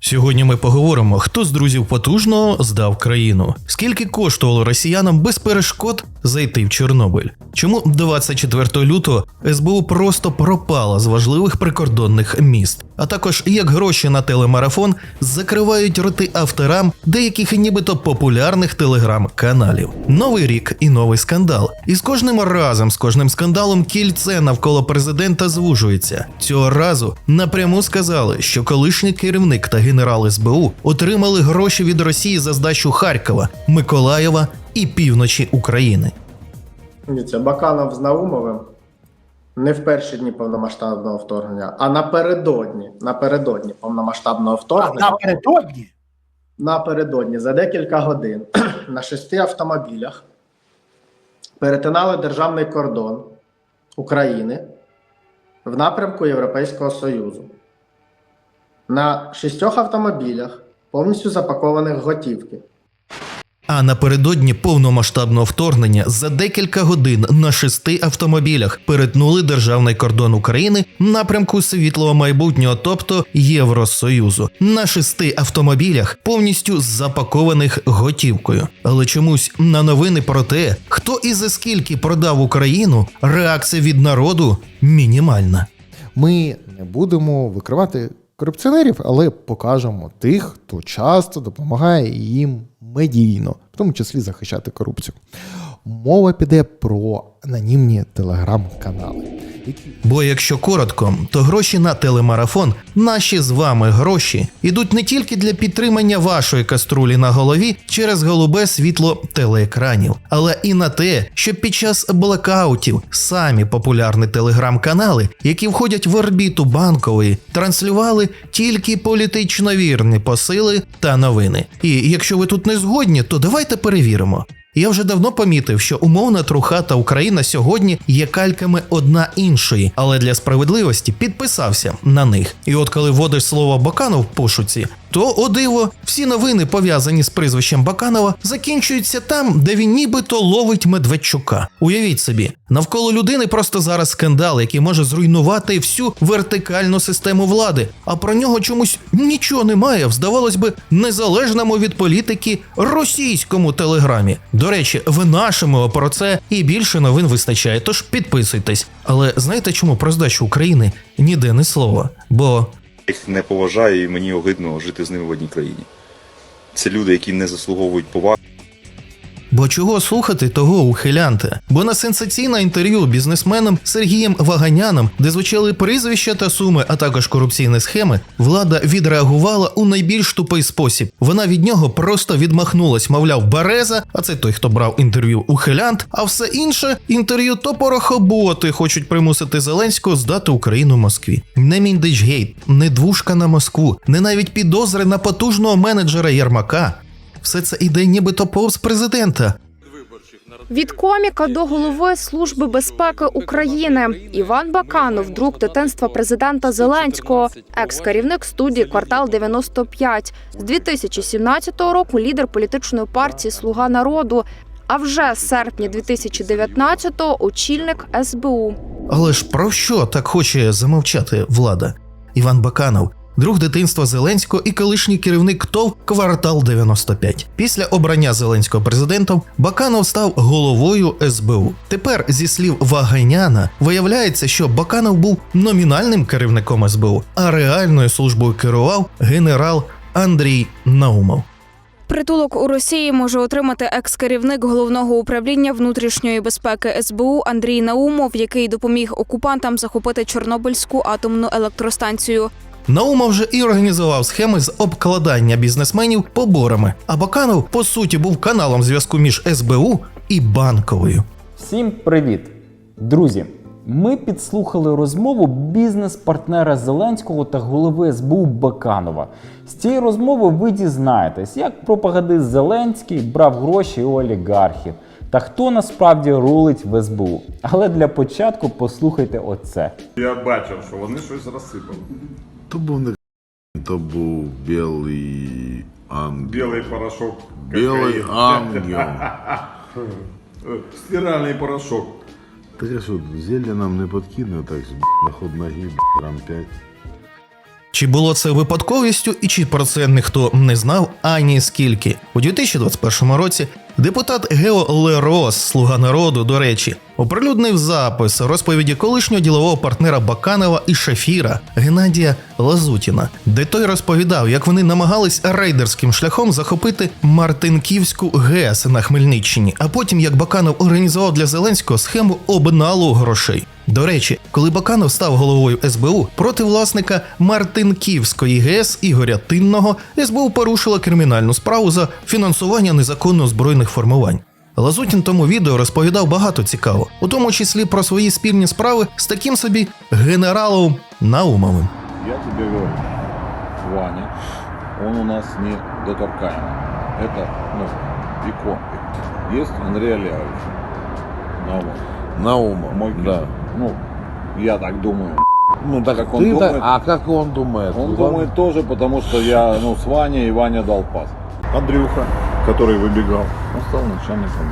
Сьогодні ми поговоримо, хто з друзів потужного здав країну, скільки коштувало росіянам без перешкод зайти в Чорнобиль. Чому 24 лютого СБУ просто пропала з важливих прикордонних міст, а також як гроші на телемарафон закривають роти авторам деяких нібито популярних телеграм-каналів. Новий рік і новий скандал. І з кожним разом, з кожним скандалом, кільце навколо президента звужується. Цього разу напряму сказали, що колишній керівник та генерал СБУ отримали гроші від Росії за здачу Харкова, Миколаєва і півночі України. Дивіться, Баканов з Наумовим не в перші дні повномасштабного вторгнення, а напередодні, напередодні повномасштабного вторгнення, Напередодні напередодні за декілька годин на шести автомобілях перетинали державний кордон України в напрямку Європейського Союзу. На шістьох автомобілях, повністю запакованих готівки. А напередодні повномасштабного вторгнення за декілька годин на шести автомобілях перетнули державний кордон України в напрямку світлого майбутнього, тобто Євросоюзу. На шести автомобілях повністю запакованих готівкою. Але чомусь на новини про те, хто і за скільки продав Україну, реакція від народу мінімальна. Ми не будемо викривати корупціонерів, але покажемо тих, хто часто допомагає їм медійно, в тому числі захищати корупцію. Мова піде про анонімні телеграм-канали, Бо якщо коротко, то гроші на телемарафон, наші з вами гроші, ідуть не тільки для підтримання вашої каструлі на голові через голубе світло телеекранів, але і на те, щоб під час блекаутів самі популярні телеграм-канали, які входять в орбіту банкової, транслювали тільки політично вірні посили та новини. І якщо ви тут не згодні, то давайте перевіримо. Я вже давно помітив, що умовна труха та Україна сьогодні є кальками одна іншої, але для справедливості підписався на них. І от коли вводиш слово Баканов в пошуці, то о диво, всі новини пов'язані з прізвищем Баканова закінчуються там, де він нібито ловить Медведчука. Уявіть собі, навколо людини просто зараз скандал, який може зруйнувати всю вертикальну систему влади. А про нього чомусь нічого немає, в, здавалось би, незалежному від політики російському телеграмі. До речі, винашимо про це і більше новин вистачає. Тож підписуйтесь. Але знаєте, чому про здачу України ніде не слова? Бо їх не поважаю і мені огидно жити з ними в одній країні. Це люди, які не заслуговують поваги. Бо чого слухати того ухилянта? Бо на сенсаційне інтерв'ю бізнесменом Сергієм Ваганяном, де звучали прізвища та суми, а також корупційні схеми, влада відреагувала у найбільш тупий спосіб. Вона від нього просто відмахнулась, мовляв, Береза, а це той, хто брав інтерв'ю ухилянт, а все інше інтерв'ю то порохоботи хочуть примусити Зеленського здати Україну Москві. Не Міндичгейт, не двушка на Москву, не навіть підозри на потужного менеджера Єрмака. Все це іде нібито повз президента. Від коміка до голови Служби безпеки України Іван Баканов, друг дитинства президента Зеленського, екс-керівник студії Квартал 95 з 2017 року лідер політичної партії Слуга народу. А вже з серпня 2019-го очільник СБУ. Але ж про що так хоче замовчати влада? Іван Баканов, друг дитинства Зеленського і колишній керівник ТОВ Квартал 95. Після обрання Зеленського президентом Баканов став головою СБУ. Тепер, зі слів Ваганяна, виявляється, що Баканов був номінальним керівником СБУ, а реальною службою керував генерал Андрій Наумов. Притулок у Росії може отримати екс-керівник головного управління внутрішньої безпеки СБУ Андрій Наумов, який допоміг окупантам захопити Чорнобильську атомну електростанцію. Наумов вже і організував схеми з обкладання бізнесменів поборами, а Баканов, по суті, був каналом зв'язку між СБУ і банковою. Всім привіт! Друзі! Ми підслухали розмову бізнес-партнера Зеленського та голови СБУ Баканова. З цієї розмови ви дізнаєтесь, як пропагандист Зеленський брав гроші у олігархів та хто насправді рулить в СБУ. Але для початку послухайте оце. Я бачив, що вони щось розсипали. То був не то був білий ангел. Білий порошок. Білий ангел. Стиральний порошок. Так а що, зілля нам не подкине так, на ход ноги, грам 5. Чи було це випадковістю, і чи про це ніхто не знав ані скільки? У 2021 році депутат Гео Лерос, слуга народу, до речі, оприлюднив запис розповіді колишнього ділового партнера Баканова і Шафіра Геннадія Лазутіна, де той розповідав, як вони намагались рейдерським шляхом захопити Мартинківську ГЕС на Хмельниччині, а потім як Баканов організував для Зеленського схему обналу грошей. До речі, коли Баканов став головою СБУ проти власника Мартинківської ГЕС Ігоря Тинного, СБУ порушила кримінальну справу за фінансування незаконно збройних формувань. Лазутін тому відео розповідав багато цікаво, у тому числі про свої спільні справи з таким собі генералом Наумовим. Я тебе говорю, Ваня, он у нас не доторкаемый. Это, ну, икон. Есть Андрей Олегович. Наумов. Наумов. Мой да. да. Ну, я так думаю. Ну так Как он ты думает? так- а как он думает? Он Он- думает тоже, потому что я, ну, с Ваней, и Ваня дал пас. Андрюха, который выбегал, он стал начальником.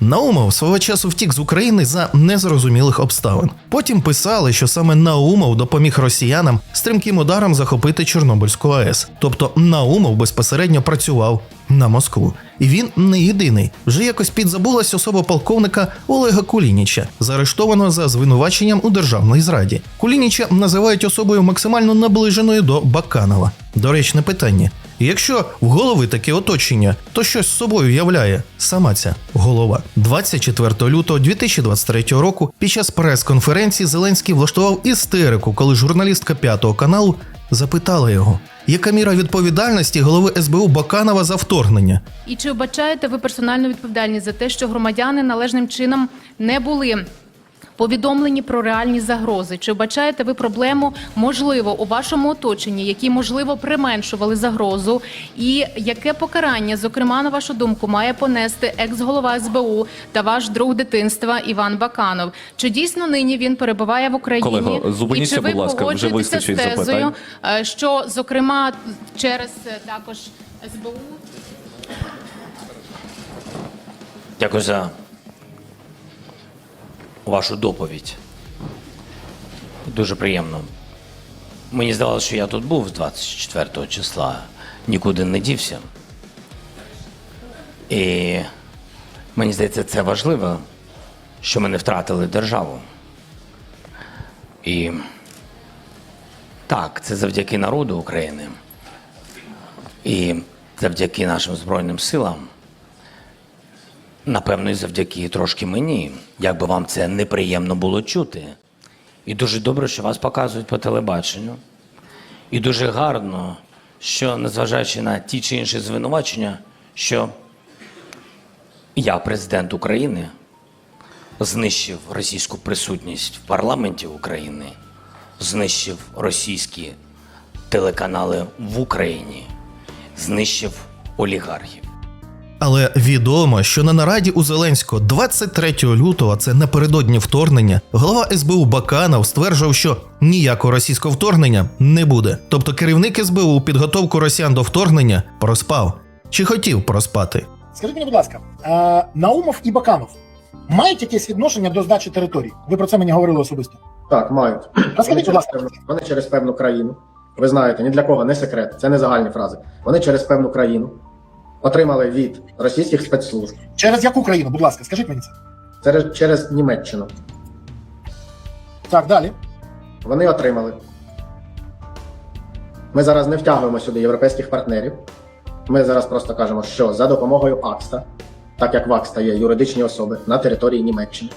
Наумов свого часу втік з України за незрозумілих обставин. Потім писали, що саме Наумов допоміг росіянам стрімким ударом захопити Чорнобильську АЕС. Тобто Наумов безпосередньо працював на Москву. І він не єдиний. Вже якось підзабулась особа полковника Олега Кулініча, заарештованого за звинуваченням у державній зраді. Кулініча називають особою максимально наближеною до Баканова. Доречне питання: якщо в голови таке оточення, то що з собою являє сама ця голова? 24 лютого 2023 року під час прес-конференції Зеленський влаштував істерику, коли журналістка п'ятого каналу запитала його, яка міра відповідальності голови СБУ Баканова за вторгнення. І чи вбачаєте ви персональну відповідальність за те, що громадяни належним чином не були повідомлені про реальні загрози? Чи вбачаєте ви проблему, можливо, у вашому оточенні, які можливо применшували загрозу? І яке покарання, зокрема, на вашу думку, має понести екс-голова СБУ та ваш друг дитинства Іван Баканов? Чи дійсно нині він перебуває в Україні? Колего, зупиніться, і чи ви будь ласка, вже з вистачить тезою, запитань. е, що зокрема через е, також СБУ? Дякую за вашу доповідь. Дуже приємно. Мені здавалося, що я тут був з 24 числа, нікуди не дівся. І мені здається, це важливо, що ми не втратили державу. І так, це завдяки народу України. І завдяки нашим Збройним силам. Напевно, і завдяки трошки мені, як би вам це неприємно було чути. І дуже добре, що вас показують по телебаченню. І дуже гарно, що, незважаючи на ті чи інші звинувачення, що я, президент України, знищив російську присутність в парламенті України, знищив російські телеканали в Україні, знищив олігархів. Але відомо, що на нараді у Зеленського 23 лютого, це напередодні вторгнення, голова СБУ Баканов стверджував, що ніякого російського вторгнення не буде. Тобто керівник СБУ у підготовку росіян до вторгнення проспав чи хотів проспати. Скажіть мені, будь ласка, е, Наумов і Баканов мають якесь відношення до здачі територій? Ви про це мені говорили особисто. Так, мають. Вони Розкажіть, будь ласка. певну, вони через певну країну. Ви знаєте, ні для кого не секрет, це не загальні фрази. Вони через певну країну отримали від російських спецслужб Через яку країну, будь ласка, скажіть мені це. через, через Німеччину. Так, далі. Вони отримали. Ми зараз не втягуємо сюди європейських партнерів. Ми зараз просто кажемо, що за допомогою АКСТА, так як в АКСТА є юридичні особи на території Німеччини,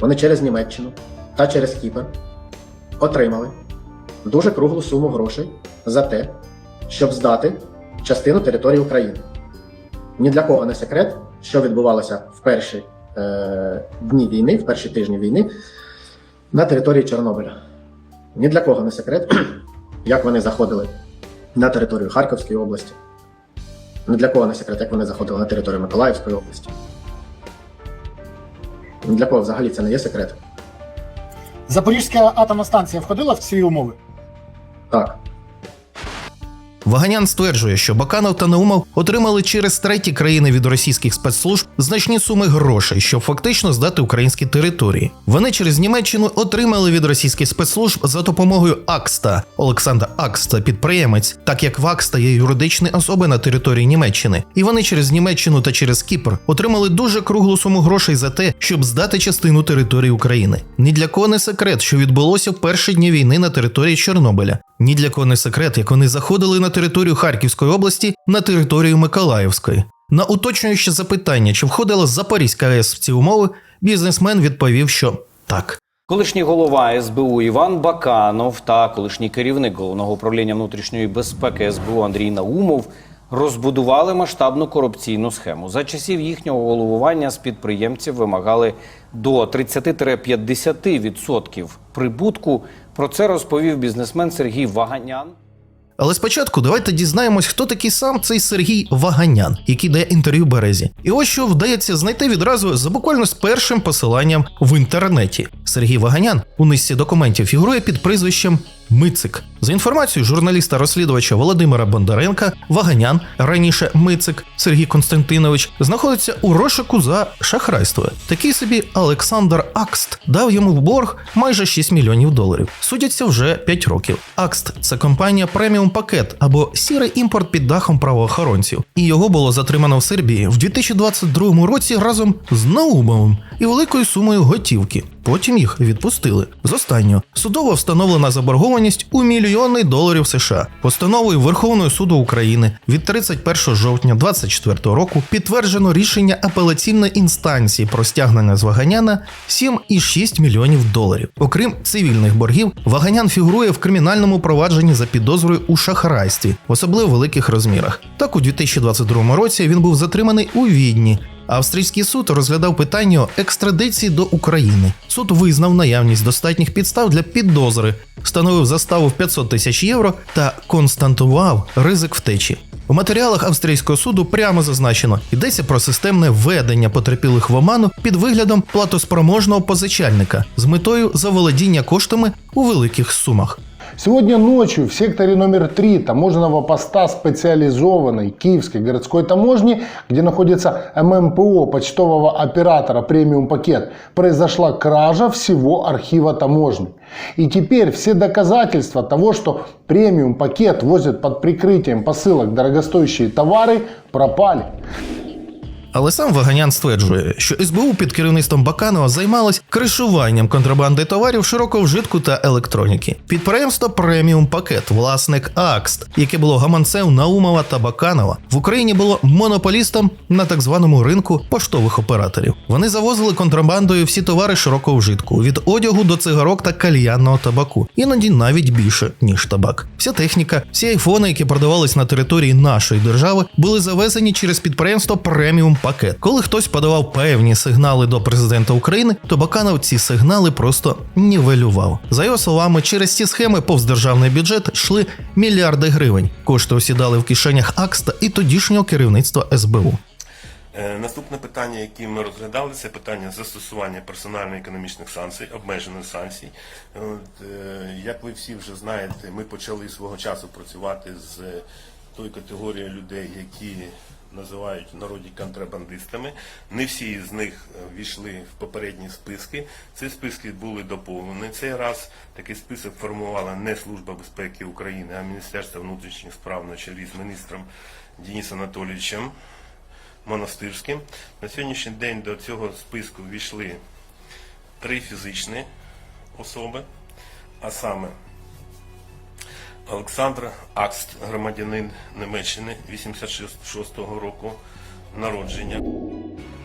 вони через Німеччину та через Кіпр отримали дуже круглу суму грошей за те, щоб здати частину території України. Ні для кого не секрет, що відбувалося в перші е, дні війни, в перші тижні війни на території Чорнобиля. Ні для кого не секрет, як вони заходили на територію Харківської області. Ні для кого не секрет, як вони заходили на територію Миколаївської області. Ні для кого взагалі це не є секрет. Запорізька атомна станція входила в ці умови? Так. Ваганян стверджує, що Баканов та Наумов отримали через треті країни від російських спецслужб значні суми грошей, щоб фактично здати українські території. Вони через Німеччину отримали від російських спецслужб за допомогою Акста. Олександр Акста підприємець, так як в Акста є юридичні особи на території Німеччини, і вони через Німеччину та через Кіпр отримали дуже круглу суму грошей за те, щоб здати частину території України. Ні для кого не секрет, що відбулося в перші дні війни на території Чорнобиля. Ні для кого не секрет, як вони заходили на територію Харківської області, на територію Миколаївської. На уточнююче запитання, чи входила Запорізька АЕС в ці умови, бізнесмен відповів, що так. Колишній голова СБУ Іван Баканов та колишній керівник головного управління внутрішньої безпеки СБУ Андрій Наумов розбудували масштабну корупційну схему. За часів їхнього головування з підприємців вимагали до 30-50% прибутку. Про це розповів бізнесмен Сергій Ваганян. Але спочатку давайте дізнаємось, хто такий сам цей Сергій Ваганян, який дає інтерв'ю Березі. І ось що вдається знайти відразу за буквально з першим посиланням в інтернеті. Сергій Ваганян у низці документів фігурує під прізвищем Мицик. За інформацією журналіста-розслідувача Володимира Бондаренка, Ваганян, раніше Мицик Сергій Константинович, знаходиться у розшуку за шахрайство. Такий собі Олександр Акст дав йому в борг майже 6 мільйонів доларів. Судяться вже 5 років. Акст це компанія преміум пакет або сірий імпорт під дахом правоохоронців. І його було затримано в Сербії в 2022 році разом з Наумовим і великою сумою готівки. Потім їх відпустили. З останнього судово встановлена заборгованість у мільйони доларів США. Постановою Верховного суду України від 31 жовтня 2024 року підтверджено рішення апеляційної інстанції про стягнення з Ваганяна 7,6 мільйонів доларів. Окрім цивільних боргів, Ваганян фігурує в кримінальному провадженні за підозрою у шахрайстві, в особливо великих розмірах. Так, у 2022 році він був затриманий у Відні. Австрійський суд розглядав питання екстрадиції до України. Суд визнав наявність достатніх підстав для підозри, встановив заставу в 500 тисяч євро та константував ризик втечі. У матеріалах австрійського суду прямо зазначено, йдеться про системне введення потерпілих в оману під виглядом платоспроможного позичальника з метою заволодіння коштами у великих сумах. Сегодня ночью в секторе номер 3 таможенного поста специализованной Киевской городской таможни, где находится ММПО почтового оператора премиум пакет, произошла кража всего архива таможни. И теперь все доказательства того, что премиум пакет возит под прикрытием посылок дорогостоящие товары, пропали. Але сам Ваганян стверджує, що СБУ під керівництвом Баканова займалось кришуванням контрабанди товарів широкого вжитку та електроніки. Підприємство преміум пакет, власник Акст, яке було гаманцем Наумова та Баканова, в Україні було монополістом на так званому ринку поштових операторів. Вони завозили контрабандою всі товари широкого вжитку від одягу до цигарок та кальянного табаку, іноді навіть більше ніж табак. Вся техніка, всі айфони, які продавались на території нашої держави, були завезені через підприємство преміум пакет. Коли хтось подавав певні сигнали до президента України, то Баканов ці сигнали просто нівелював. За його словами, через ці схеми повз державний бюджет йшли мільярди гривень. Кошти осідали в кишенях Акста і тодішнього керівництва СБУ. Е, Наступне питання, яке ми розглядали, це питання застосування персонально-економічних санкцій, обмежених санкцій. От, е, як ви всі вже знаєте, ми почали свого часу працювати з тою категорією людей, які називають в народі контрабандистами. Не всі з них е, війшли в попередні списки. Ці списки були доповнені. Цей раз такий список формувала не Служба безпеки України, а Міністерство внутрішніх справ на чолі з міністром Денисом Анатолійовичем. Монастирським. На сьогоднішній день до цього списку війшли три фізичні особи, а саме Олександр Акст, громадянин Німеччини 86-го року народження.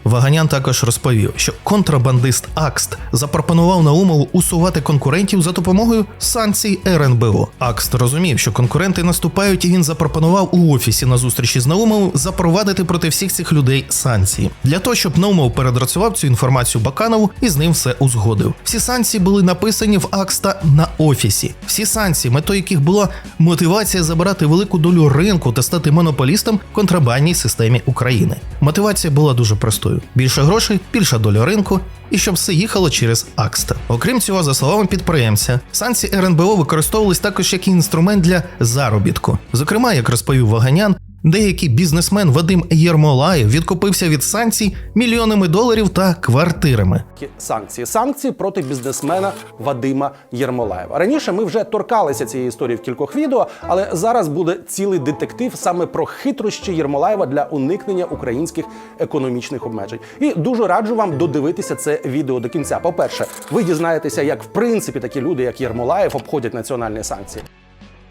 Ваганян також розповів, що контрабандист Акст запропонував Наумову усувати конкурентів за допомогою санкцій РНБО. Акст розумів, що конкуренти наступають, і він запропонував у офісі на зустрічі з Наумовим запровадити проти всіх цих людей санкції для того, щоб Наумов передрацював цю інформацію Баканову і з ним все узгодив. Всі санкції були написані в Акста на офісі. Всі санкції, метою яких була мотивація забирати велику долю ринку та стати монополістом в контрабандній системі України. Мотивація була дуже простою. Метою: більше грошей, більша доля ринку. І щоб все їхало через Акста. Окрім цього, за словами підприємця, санкції РНБО використовувались також як інструмент для заробітку. Зокрема, як розповів Ваганян, деякий бізнесмен Вадим Єрмолаєв відкупився від санкцій мільйонами доларів та квартирами. санкції. Санкції проти бізнесмена Вадима Єрмолаєва. Раніше ми вже торкалися цієї історії в кількох відео, але зараз буде цілий детектив саме про хитрощі Єрмолаєва для уникнення українських економічних обмежень. І дуже раджу вам додивитися це відео до кінця. По-перше, ви дізнаєтеся, як в принципі такі люди, як Єрмолаєв, обходять національні санкції.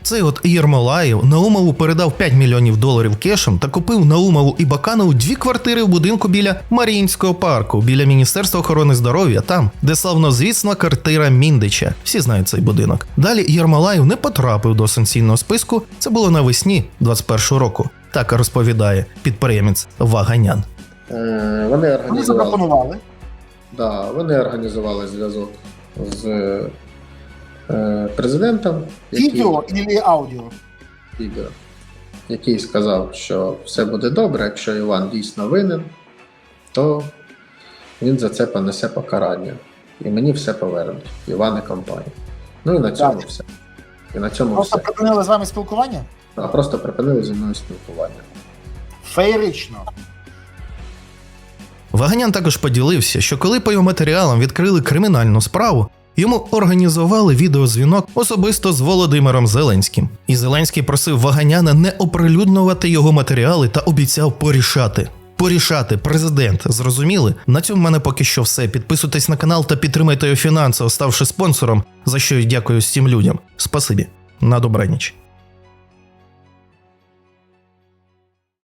Цей от Єрмолаєв Наумову передав 5 мільйонів доларів кешем та купив Наумову і Баканову дві квартири в будинку біля Маріїнського парку, біля Міністерства охорони здоров'я, там, де славнозвісна квартира Міндича. Всі знають цей будинок. Далі Єрмолаєв не потрапив до санкційного списку. Це було навесні 21-го року. Так розповідає підприємець Ваганян. Е, Вони організували. Да, вони організували зв'язок з президентом. Відео или аудио? відео, який сказав, що все буде добре, якщо Іван дійсно винен, то він за це понесе покарання. І мені все повернуть. Іван і компанія. Ну і на цьому все. І на цьому все. припинили з вами спілкування? А просто припинили зі мною спілкування. Феєрично. Ваганян також поділився, що коли по його матеріалам відкрили кримінальну справу, йому організували відеозвінок особисто з Володимиром Зеленським. І Зеленський просив Ваганяна не оприлюднювати його матеріали та обіцяв порішати. Порішати, президент, зрозуміли? На цьому в мене поки що все. Підписуйтесь на канал та підтримайте його фінансово, ставши спонсором, за що й дякую всім людям. Спасибі. На добраніч.